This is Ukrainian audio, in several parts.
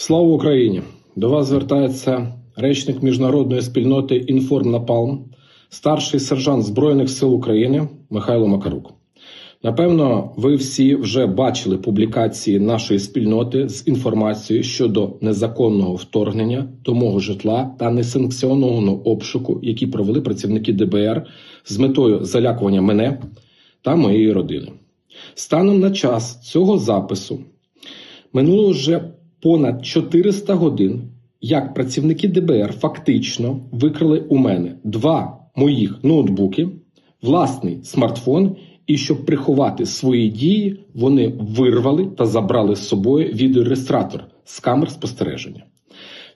Слава Україні! До вас звертається речник міжнародної спільноти Інформ Напалм, старший сержант Збройних сил України Михайло Макарук. Напевно, ви всі вже бачили публікації нашої спільноти з інформацією щодо незаконного вторгнення до мого житла та несанкціонованого обшуку, які провели працівники ДБР з метою залякування мене та моєї родини. Станом на час цього запису минуло вже понад 400 годин, як працівники ДБР фактично викрали у мене два моїх ноутбуки, власний смартфон, і щоб приховати свої дії, вони вирвали та забрали з собою відеореєстратор з камер спостереження.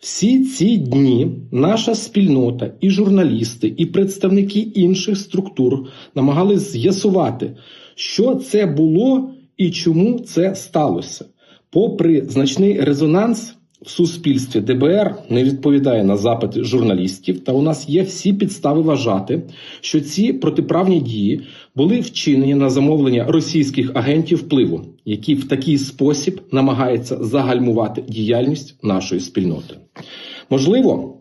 Всі ці дні наша спільнота, і журналісти, і представники інших структур намагались з'ясувати, що це було і чому це сталося. Попри значний резонанс в суспільстві, ДБР не відповідає на запити журналістів, та у нас є всі підстави вважати, що ці протиправні дії були вчинені на замовлення російських агентів впливу, які в такий спосіб намагаються загальмувати діяльність нашої спільноти. Можливо,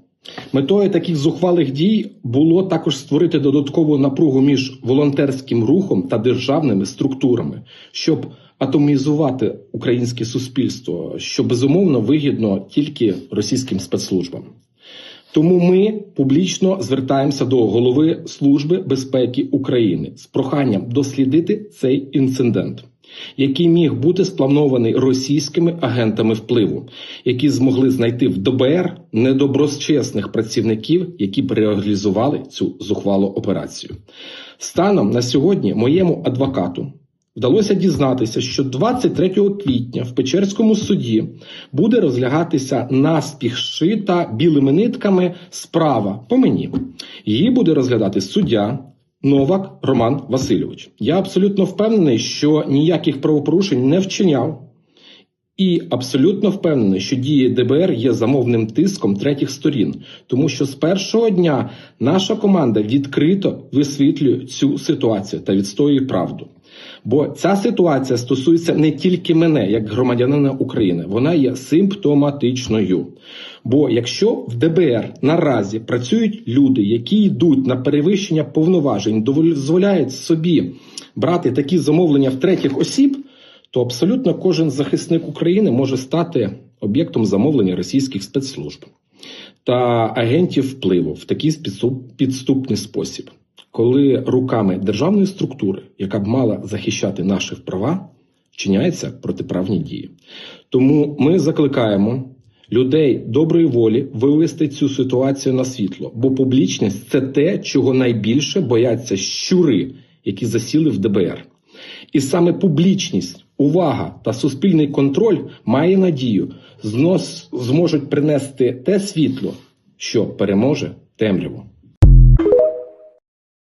метою таких зухвалих дій було також створити додаткову напругу між волонтерським рухом та державними структурами, щоб атомізувати українське суспільство, що безумовно вигідно тільки російським спецслужбам. Тому ми публічно звертаємося до голови Служби безпеки України з проханням дослідити цей інцидент, який міг бути спланований російськими агентами впливу, які змогли знайти в ДБР недоброчесних працівників, які б реалізували цю зухвалу операцію. Станом на сьогодні моєму адвокату Вдалося дізнатися, що 23 квітня в Печерському суді буде розглядатися наспіх шита білими нитками справа по мені. Її буде розглядати суддя Новак Роман Васильович. Я абсолютно впевнений, що ніяких правопорушень не вчиняв. І абсолютно впевнений, що дії ДБР є замовним тиском третіх сторін, тому що з першого дня наша команда відкрито висвітлює цю ситуацію та відстоює правду. Бо ця ситуація стосується не тільки мене, як громадянина України, вона є симптоматичною. Бо якщо в ДБР наразі працюють люди, які йдуть на перевищення повноважень, дозволяють собі брати такі замовлення в третіх осіб, то абсолютно кожен захисник України може стати об'єктом замовлення російських спецслужб та агентів впливу в такий підступний спосіб коли руками державної структури, яка б мала захищати наші права, вчиняються протиправні дії. Тому ми закликаємо людей доброї волі вивести цю ситуацію на світло, бо публічність це те, чого найбільше бояться щури, які засіли в ДБР. І саме публічність, увага та суспільний контроль має надію, знос зможуть принести те світло, що переможе темряву.